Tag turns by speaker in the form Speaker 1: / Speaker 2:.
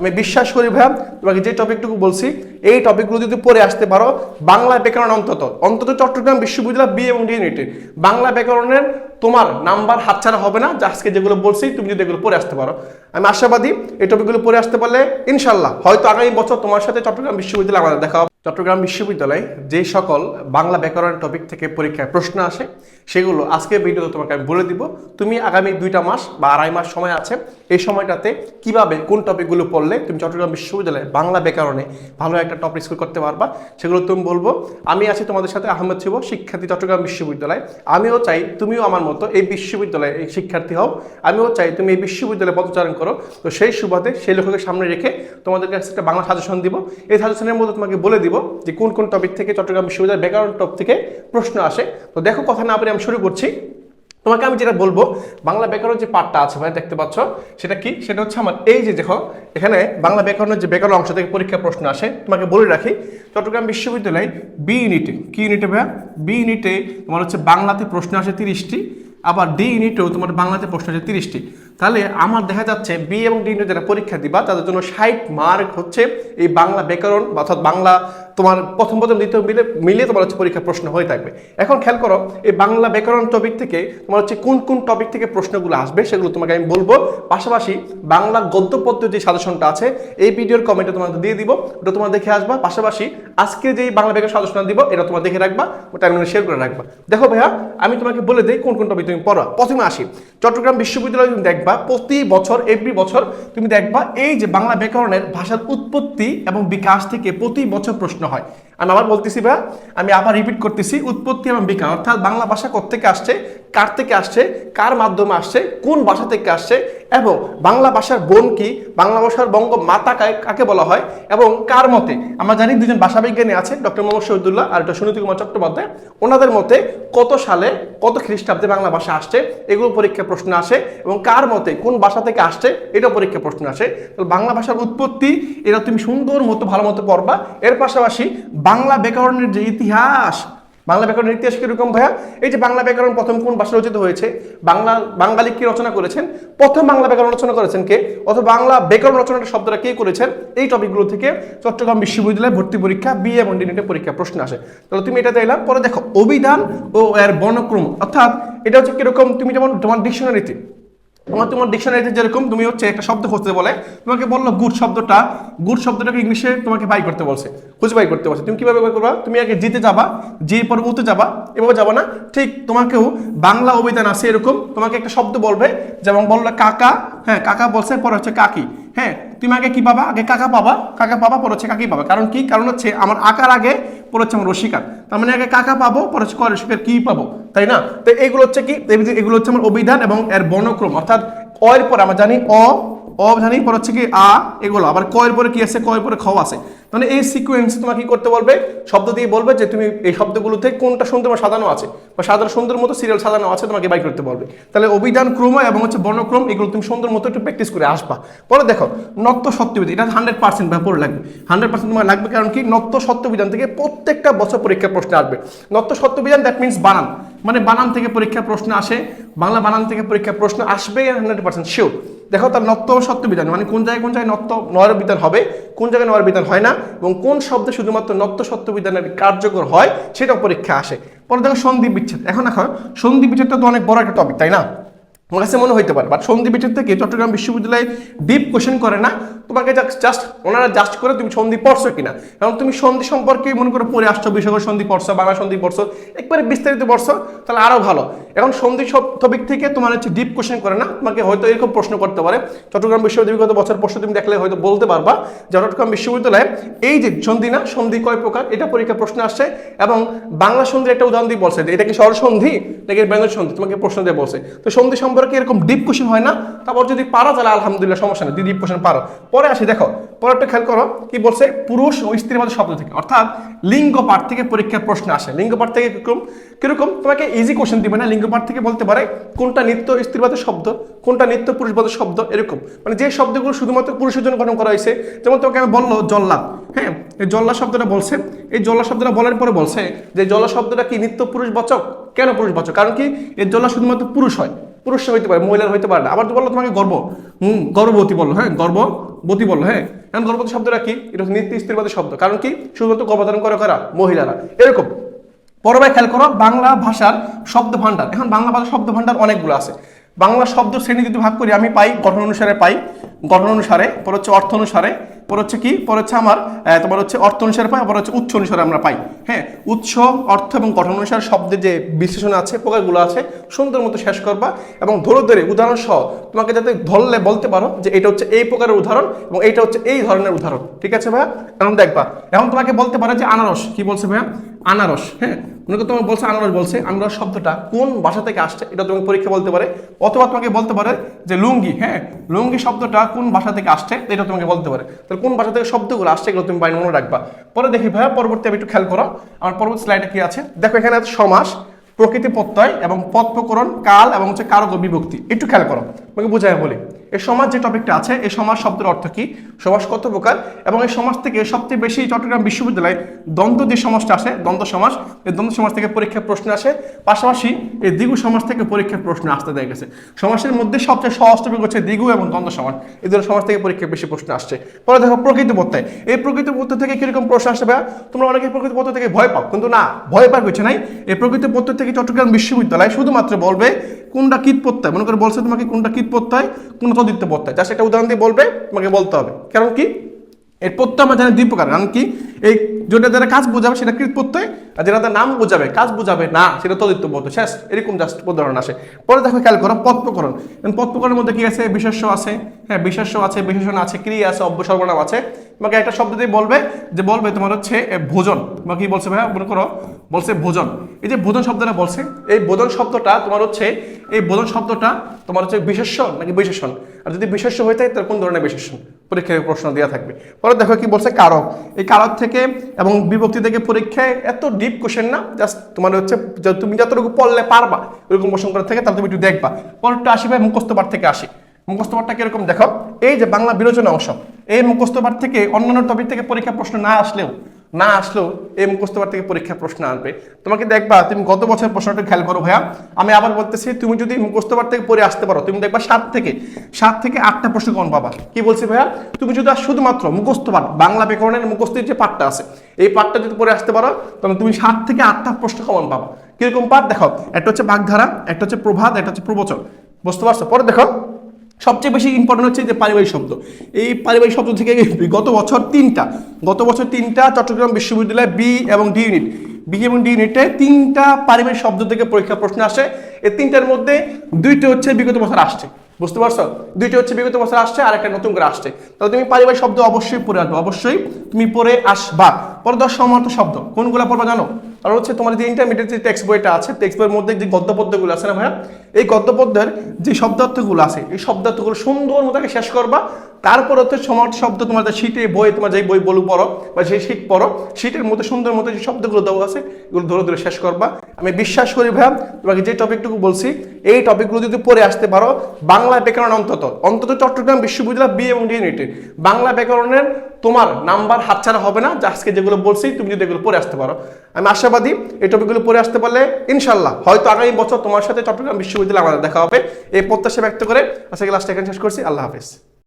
Speaker 1: আমি বিশ্বাস করি ভাইয়া, তোমাকে যে টপিকটুকু বলছি, এই টপিকগুলো যদি পড়ে আসতে পারো, বাংলা ব্যাকরণ অন্তত অন্তত চট্টগ্রাম বিশ্ববিদ্যালয় বি এবং ডি ইউনিটে বাংলা ব্যাকরণের তোমার নাম্বার হাতছাড়া হবে না আজকে যেগুলো বলছি, তুমি যদি এগুলো পড়ে আসতে পারো আমি আশাবাদী এই টপিকগুলো পড়ে আসতে পারলে, ইনশাল্লাহ, হয়তো আগামী বছর তোমার সাথে চট্টগ্রাম বিশ্ববিদ্যালয় আমাদের দেখা। চট্টগ্রাম বিশ্ববিদ্যালয়ে যে সকল বাংলা ব্যাকরণ টপিক থেকে পরীক্ষায় প্রশ্ন আসে, সেগুলো আজকে ভিডিওতে তোমাকে আমি বলে দিব। তুমি আগামী দুইটা মাস বা আড়াই মাস সময় আছে, এই সময়টাতে কীভাবে কোন টপিকগুলো পড়লে তুমি চট্টগ্রাম বিশ্ববিদ্যালয়ে বাংলা ব্যাকরণে ভালো একটা টপিক স্কোর করতে পারবা, সেগুলো তুমি বলব। আমি আছি তোমাদের সাথে আহমেদ ছিব শিক্ষার্থী চট্টগ্রাম বিশ্ববিদ্যালয়। আমিও চাই তুমিও আমার মতো এই বিশ্ববিদ্যালয়ে এই শিক্ষার্থী হও। আমিও চাই তুমি এই বিশ্ববিদ্যালয়ে পদচারণ করো। তো সেই সুবাদে সেই লক্ষ্যকে সামনে রেখে তোমাদের কাছে একটা বাংলা সাজেশন দিব। এই সাজেশনের মধ্যে তোমাকে বলে দিব যে কোন কোন টপিক থেকে চট্টগ্রাম বিশ্ববিদ্যালয়ের ব্যাকরণ টপ থেকে প্রশ্ন আসে। তো দেখো কথা না আমি শুরু করছি। তোমাকে আমি যেটা বলব, বাংলা ব্যাকরণ যে পার্টটা আছে ভাই দেখতে পাচ্ছ, সেটা কি? সেটা হচ্ছে আমার এই যে দেখো, এখানে বাংলা ব্যাকরণের যে ব্যাকরণ অংশ থেকে পরীক্ষা প্রশ্ন আসে। তোমাকে বলে রাখি, চট্টগ্রাম বিশ্ববিদ্যালয় বি ইউনিটে কি ইউনিটে ভাইয়া? বি ইউনিটে তোমার হচ্ছে বাংলাতে প্রশ্ন আসে তিরিশটি। আবার ডি ইউনিটেও তোমার বাংলাতে প্রশ্ন আছে তিরিশটি। তাহলে আমার দেখা যাচ্ছে বি এবং ডি ইউনিট যারা পরীক্ষা দিবা, তাদের জন্য ষাট মার্ক হচ্ছে এই বাংলা ব্যাকরণ অর্থাৎ বাংলা তোমার প্রথম প্রথম দ্বিতীয় মিলে, মিলিয়ে তোমার হচ্ছে পরীক্ষা প্রশ্ন হয়ে থাকবে। এখন খেয়াল করো, এই বাংলা ব্যাকরণ টপিক থেকে তোমার হচ্ছে কোন কোন টপিক থেকে প্রশ্নগুলো আসবে সেগুলো তোমাকে আমি বলব। পাশাপাশি বাংলা গদ্য পদ্ধতি সাজেশনটা আছে, এই ভিডিওর কমেন্টে তোমাকে দিয়ে দিব, ওটা তোমার দেখে আসবা। পাশাপাশি আজকে যে বাংলা ব্যাকরণ সাজেশন দিব, এটা তোমার দেখে রাখবা আমি শেয়ার করে রাখবা। দেখো ভাইয়া, আমি তোমাকে বলে দিই কোন কোন টপিক তুমি পড়ো প্রথমে আসি, চট্টগ্রাম বিশ্ববিদ্যালয়ে তুমি দেখবা, প্রতি বছর এভরি বছর তুমি দেখবা, এই যে বাংলা ব্যাকরণের ভাষার উৎপত্তি এবং বিকাশ থেকে প্রতি বছর প্রশ্ন হয় আমি আবার বলতেছি ভাই আমি আবার রিপিট করতেছি, উৎপত্তি এবং বিকাশ। অর্থাৎ বাংলা ভাষা কোথেকে আসছে, কার থেকে আসছে, কার মাধ্যমে আসছে, কোন ভাষা থেকে আসছে, এবং বাংলা ভাষার বোন কি, বাংলা ভাষার বঙ্গ মাতা কাকে- বলা হয়, এবং কার মতে? আমরা জানি দুজন ভাষাবিজ্ঞানী আছে, ডক্টর মোহাম্মদ শহীদুল্লাহ আর ডক্টর সুনীতি কুমার চট্টোপাধ্যায়। ওনাদের মতে কত সালে কত খ্রিস্টাব্দে বাংলা ভাষা আসছে এগুলো পরীক্ষা প্রশ্ন আসে, এবং কার মতে কোন ভাষা থেকে আসছে এটা পরীক্ষা প্রশ্ন আসে। বাংলা ভাষার উৎপত্তি, এটা তুমি সুন্দর মতো, ভালো মতো পড়বা। এর পাশাপাশি বাংলা ব্যাকরণের যে ইতিহাস, বাংলা ব্যাকরণের ইতিহাস কীরকম ভাইয়া? এই যে বাংলা ব্যাকরণ প্রথম কোন ভাষা রচিত হয়েছে? বাংলা, বাঙালি কি রচনা করেছেন? প্রথম বাংলা ব্যাকরণ রচনা করেছেন কে? অথবা বাংলা ব্যাকরণ রচনার শব্দটা কে করেছেন? এই টপিকগুলো থেকে চট্টগ্রাম বিশ্ববিদ্যালয়ে ভর্তি পরীক্ষা, বি এবং ডিনেটের পরীক্ষা প্রশ্ন আসে। তাহলে তুমি এটা দিলাম পরে দেখো, অভিধান ও এর বর্ণক্রম। অর্থাৎ এটা হচ্ছে কীরকম? তুমি যেমন তোমার ডিকশনারিতে তোমার তোমার ডিকশনারিতে যেরকম তুমি হচ্ছে একটা শব্দ খুঁজতে বলে, তোমাকে বলল গুড শব্দটা গুড শব্দটাকে ইংলিশে তোমাকে বাই করতে বলছে, খুঁজে বাই করতে বলছে। তুমি কীভাবে বাই করবা? তুমি আগে জিতে যাবা জি পরে উতে যাবা, এভাবে যাবা না। ঠিক তোমাকেও বাংলা অভিধান আছে এরকম, তোমাকে একটা শব্দ বলবে, যেমন বলল কাকা হ্যাঁ কাকা বলছে, পরে হচ্ছে কাকি। হ্যাঁ তুমি আগে কি পাবা? আগে কাকা পাবা কাকা পাবা, পরে হচ্ছে কাকি পাবা। কারণ কি? কারণ হচ্ছে আমার আকার আগে পরে হচ্ছে আমার রসিকার। তার মানে আগে কাকা পাবো, পরে হচ্ছে রসিকার কি পাবো, তাই না? তো এগুলো হচ্ছে কি এগুলো হচ্ছে আমার অভিধান এবং এর বর্ণক্রম। অর্থাৎ অ এর পর আমরা জানি অ অ জানি পর হচ্ছে কি আ এগুলো। আবার কয়ের পরে কি আছে? কয়ের পরে খ আছে। মানে এই সিকোয়েন্স তোমাকে কি করতে বলবে? শব্দ দিয়ে বলবে যে তুমি এই শব্দগুলোতে কোনটা সুন্দর বা সাজানো আছে? বা সাধারণ সুন্দর মতো সিরিয়াল সাজানো আছে তোমাকে বাই করতে বলবে। তাহলে অভিধান, ক্রম এবং হচ্ছে বর্ণক্রম এগুলো তুমি সুন্দর মতো একটু প্র্যাকটিস করে আসবা। পরে দেখো নত্য সত্যবিধান, এটা হান্ড্রেড পার্সেন্ট ব্যাপার লাগবে। হান্ড্রেড পার্সেন্ট তোমার লাগবে কারণ কি? নত্য সত্যবিধান থেকে প্রত্যেকটা বছর পরীক্ষার প্রশ্ন আসবে। নত্য সত্যবিধান দ্যাট মিনস বানান। মানে বানান থেকে পরীক্ষা প্রশ্ন আসে। বাংলা বানান থেকে পরীক্ষা প্রশ্ন আসবে হান্ড্রেড পার্সেন্ট শিওর দেখো তার নত্ব সত্য বিধান মানে কোন জায়গায় কোন জায়গায় নত্ব নয়ের বিধান হবে, কোন জায়গায় নয়ের বিধান হয় না, এবং কোন শব্দে শুধুমাত্র নত্য সত্য বিধানের কার্যকর হয়, সেটাও পরীক্ষা আসে। পরে দেখো সন্ধি বিচ্ছেদ এখন এখন সন্ধি বিচ্ছেদটা তো অনেক বড় একটা টপিক তাই না? আমার কাছে মনে হইতে পারে বাট সন্ধি বিচ্ছেদ থেকে চট্টগ্রাম বিশ্ববিদ্যালয়ে ডিপ কোশ্চেন করে না। তোমাকে জাস্ট ওনারা জাস্ট করে তুমি সন্ধি পড়ছো কিনা? কারণ তুমি সন্ধি সম্পর্কে মনে করে পড়ে আসছো বিষয় সন্ধি পড়ছো, বাংলা সন্ধি পড়ছো, একবারে বিস্তারিত পড়ছো, তাহলে আরও ভালো। এখন সন্ধি সব টপিক থেকে তোমার হচ্ছে ডিপ কোশ্চেন করে না, তোমাকে হয়তো এরকম প্রশ্ন করতে পারে। চট্টগ্রাম বিশ্ববিদ্যালয় গত বছর প্রশ্ন তুমি দেখলে হয়তো বলতে পারবা যে চট্টগ্রাম বিশ্ববিদ্যালয়ে এই যে সন্ধি না, সন্ধি কয় প্রকার, এটা পরীক্ষা প্রশ্ন আসছে এবং বাংলা সন্ধির একটা উদাহরণ দিয়ে বলছে এটা কি সরল সন্ধি নাকি বেঙ্গল সন্ধি? তোমাকে প্রশ্ন দিয়ে বলছে। তো সন্ধি সম্পর্কে এরকম ডিপ কোশ্চেন হয় না? তারপর যদি পারো তাহলে আলহামদুলিল্লাহ সমস্যা নেই। ডিপ কোশ্চেন পারো। পরে আসি, দেখো, পরেরটা খেয়াল করো, কি বলছে? পুরুষ ও স্ত্রীর মধ্যে শব্দ থেকে। অর্থাৎ লিঙ্গ পাঠ থেকে পরীক্ষার প্রশ্ন আসে। লিঙ্গ পাঠ থেকে কীরকম? কীরকম? তোমাকে ইজি কোশ্চেন দিবে না। লিঙ্গ পাঠ থেকে বলতে পারে, কোনটা নিত্য স্ত্রীবাদের শব্দ, কোনটা নিত্য পুরুষবাদের শব্দ, এরকম। মানে যে শব্দগুলো শুধুমাত্র পুরুষের জন্য গঠন করা হয়েছে, যেমন তোমাকে আমি বলল জল্লাদ হ্যাঁ? এই জল্লা শব্দটা বলছে। এই জল্লা শব্দটা বলার পরে বলছে যে, জল্লা শব্দটা কি নিত্য পুরুষ পুরুষবাচক? কেন পুরুষ পুরুষবাচক? কারণ কি? এর জল্লা শুধুমাত্র পুরুষ হয়। পুরুষ হইতে পারে, মহিলার হইতে পারে না। আবার তো বলল তোমাকে গর্ব। হুম, গর্ভবতী বলল হ্যাঁ গর্ভবতী বলল হ্যাঁ। এখন গর্ভবতী শব্দটা কি? এটা হচ্ছে নিত্য স্ত্রীবাদী শব্দ। কারণ কি? শুধুমাত্র গর্ভধারণ করে কারা? মহিলারা। এরকম। পরবায় খেয়াল করো, বাংলা ভাষার শব্দ ভাণ্ডার এখন বাংলা ভাষার শব্দ ভাণ্ডার অনেকগুলো আছে। বাংলা শব্দ শ্রেণি যদি ভাগ করি, আমি পাই, গঠন অনুসারে পাই। গঠন অনুসারে, পর হচ্ছে অর্থ অনুসারে। পর হচ্ছে কি? পর হচ্ছে আমার তোমার হচ্ছে অর্থ অনুসারে পাই, আবার হচ্ছে উৎস অনুসারে আমরা পাই। হ্যাঁ উৎস, অর্থ এবং গঠন অনুসারে শব্দের যে বিশ্লেষণ আছে প্রকারগুলো আছে, সুন্দর মতো শেষ করবা এবং ধরে ধরে উদাহরণ সহ তোমাকে যাতে ধরলে বলতে পারো যে এটা হচ্ছে এই প্রকারের উদাহরণ এবং এইটা হচ্ছে এই ধরনের উদাহরণ। ঠিক আছে ভাইয়া? এখন দেখবা। এখন তোমাকে বলতে পারে যে আনারস, কি বলছে ভাইয়া? আনারস হ্যাঁ? মনে করো তোমার বলছে আনারস বলছে, আনারস শব্দটা কোন ভাষা থেকে আসছে এটা তোমাকে পরীক্ষা বলতে পারে। অথবা তোমাকে বলতে পারে যে লুঙ্গি হ্যাঁ? লুঙ্গি শব্দটা কোন ভাষা থেকে আসছে এটা তোমাকে বলতে পারে। তাহলে কোন ভাষা থেকে শব্দগুলো আসছে এগুলো তুমি বাইরে মনে রাখবা। পরে দেখি ভাইয়া, পরবর্তী আমি একটু খেয়াল করো, আমার পরবর্তী স্লাইডে কি আছে? দেখো এখানে আছে সমাস, প্রকৃতি প্রত্যয় এবং পদ প্রকরণ, কাল এবং হচ্ছে কারক বিভক্তি। একটু খেয়াল করো আমাকে বুঝাই বলি। এই সমাজ যে টপিকটা আছে এই সমাজ শব্দের অর্থ কি? সমাজ কত প্রকার? এবং এই সমাজ থেকে সবচেয়ে বেশি চট্টগ্রাম বিশ্ববিদ্যালয়ে দ্বন্দ্ব যে সমাজটা আসে দ্বন্দ্ব সমাজ, এই দ্বন্দ্ব সমাজ থেকে পরীক্ষার প্রশ্ন আসে। পাশাপাশি এই দ্বিগু সমাজ থেকে পরীক্ষার প্রশ্ন আসতে দেখা গেছে। সমাজের মধ্যে সবচেয়ে সহজ টপিক হচ্ছে দ্বিগু এবং দ্বন্দ্ব সমাজ। এই দুটো সমাজ থেকে পরীক্ষায় বেশি প্রশ্ন আসছে। পরে দেখো প্রকৃতি প্রত্যয় এই প্রকৃতি প্রত্যয় থেকে কীরকম প্রশ্ন আসবে ভাইয়া? তোমরা অনেকে প্রকৃতি প্রত্যয় থেকে ভয় পাও, কিন্তু না, ভয় পাওয়ার কিছু নাই। এই প্রকৃতি প্রত্যয় থেকে চট্টগ্রাম বিশ্ববিদ্যালয় শুধুমাত্র বলবে কোনটা কীট প্রত্যয়। মনে করে বলছে তোমাকে কোনটা কীট প্রত্যয় কোনটা তদিত্য প্রত্যয় জাস্ট একটা উদাহরণ দিয়ে বলবে তোমাকে বলতে হবে। কারণ কি? এর প্রত্যয় আমরা জানি দুই প্রকার, কারণ কি? এই যেটা যারা কাজ বোঝাবে সেটা কৃত প্রত্যয়, আর যেটা তার নাম বোঝাবে, কাজ বোঝাবে, না, সেটা প্রত্যয় শেষ, এরকম জাস্ট উদাহরণ আসে। পরে দেখো খেয়াল করো পদ প্রকরণ পদ মধ্যে কি আছে? বিশেষ্য আছে হ্যাঁ বিশেষ্য আছে বিশেষণ আছে, ক্রিয়া আছে অব্য সর্বনাম আছে। তোমাকে একটা শব্দ দিয়ে বলবে, যে বলবে তোমার হচ্ছে ভোজন। বা কি বলছে ভাইয়া? মনে করো, বলছে ভোজন। এই যে ভোজন শব্দটা বলছে, এই ভোজন শব্দটা তোমার হচ্ছে, এই ভোজন শব্দটা তোমার হচ্ছে বিশেষ্য নাকি বিশেষণ? আর যদি বিশেষ্য হয়ে থাকে, তাহলে কোন ধরনের বিশেষণ? পরীক্ষায় প্রশ্ন দেওয়া থাকবে। পরে দেখো কি বলছে, কারক। এই কারক থেকে এবং বিভক্তি থেকে পরীক্ষায় এত ডিপ কোশ্চেন না জাস্ট তোমার হচ্ছে তুমি যতটুকু পড়লে পারবা এরকম প্রশ্ন করে থাকে তাহলে তুমি একটু দেখবা। পরেরটা আসি ভাই, মুখস্থ পাঠ থেকে আসি। মুখস্থ পাঠটা কীরকম দেখো, এই যে বাংলা বিরোচনা অংশ, এই মুখস্থ পাঠ থেকে অন্যান্য টপিক থেকে পরীক্ষা প্রশ্ন না আসলেও না আসলেও এই মুখস্থ পাঠ থেকে পরীক্ষা প্রশ্ন আসবে তোমাকে দেখবা, তুমি গত বছর প্রশ্নটা খেয়াল করো ভাইয়া। আমি আবার বলতেছি, তুমি যদি মুখস্থ পাঠ থেকে পড়ে আসতে পারো, তুমি দেখবা সাত থেকে সাত থেকে আটটা প্রশ্ন কম পাবা। কি বলছি ভাইয়া? তুমি যদি আর শুধুমাত্র মুখস্থ পাঠ বাংলা ব্যাকরণের মুখস্থের যে পাঠটা আছে, এই পাঠটা যদি পড়ে আসতে পারো তবে তুমি সাত থেকে আটটা প্রশ্ন কমন পাবা। কীরকম পাঠ? দেখো, একটা হচ্ছে বাগধারা, একটা হচ্ছে প্রভাত, একটা হচ্ছে প্রবচন। বুঝতে পারছ? পরে দেখো। সবচেয়ে বেশি ইম্পর্টেন্ট হচ্ছে যে পারিবারিক শব্দ। এই পারিবারিক শব্দ থেকে গত বছর তিনটা, গত বছর তিনটা চট্টগ্রাম বিশ্ববিদ্যালয় বি এবং ডি ইউনিট বি এবং ডি ইউনিটে তিনটা পারিবারিক শব্দ থেকে পরীক্ষা প্রশ্ন আসে। এই তিনটার মধ্যে দুইটা হচ্ছে বিগত বছর আসছে। বুঝতে পারছ? দুইটা হচ্ছে বিগত বছর আসছে আর একটা নতুন করে আসছে। তাহলে তুমি পারিবারিক শব্দ অবশ্যই পড়ে আসবে, অবশ্যই তুমি পড়ে আসবা। পরে দশ সমার্থ শব্দ। কোনগুলো পড়বা জানো? আর হচ্ছে তোমার যে ইন্টারমিডিয়েট যে টেক্সট বইটা আছে টেক্সট বইয়ের মধ্যে যে গদ্যপদ্যগুলো আছে না ভাইয়া, এই গদ্যপদ্যের যে শব্দার্থগুলো আছে, এই শব্দার্থগুলো সুন্দর মতো শেষ করবা। তারপর হচ্ছে সমার্থ শব্দ তোমার যে শীটে বই, তোমার যে বই বলু পড়ো বা সেই শীট পড়ো শীটের মধ্যে সুন্দর মতো যে শব্দগুলো দেওয়া আছে, এগুলো ধরে ধরে শেষ করবা। আমি বিশ্বাস করি ভাইয়া, তোমাকে যে টপিকটুকু বলছি, এই টপিকগুলো যদি পড়ে আসতে পারো, বাংলা ব্যাকরণ অন্তত অন্তত চট্টগ্রাম বিশ্ববিদ্যালয় বি এবং ডি ইউনিটে বাংলা ব্যাকরণের তোমার নাম্বার হাতছাড়া হবে না আজকে যেগুলো বলছি, তুমি যদি এগুলো পড়ে আসতে পারো। আমি আশাবাদী এই টপিকগুলো পরে আসতে পারলে ইনশাল্লাহ হয়তো আগামী বছর তোমার সাথে চট্টগ্রাম বিশ্ববিদ্যালয়ে আমাদের দেখা হবে। এই প্রত্যাশা ব্যক্ত করে আজকে ক্লাসটা এখানে শেষ করছি। আল্লাহ হাফেজ।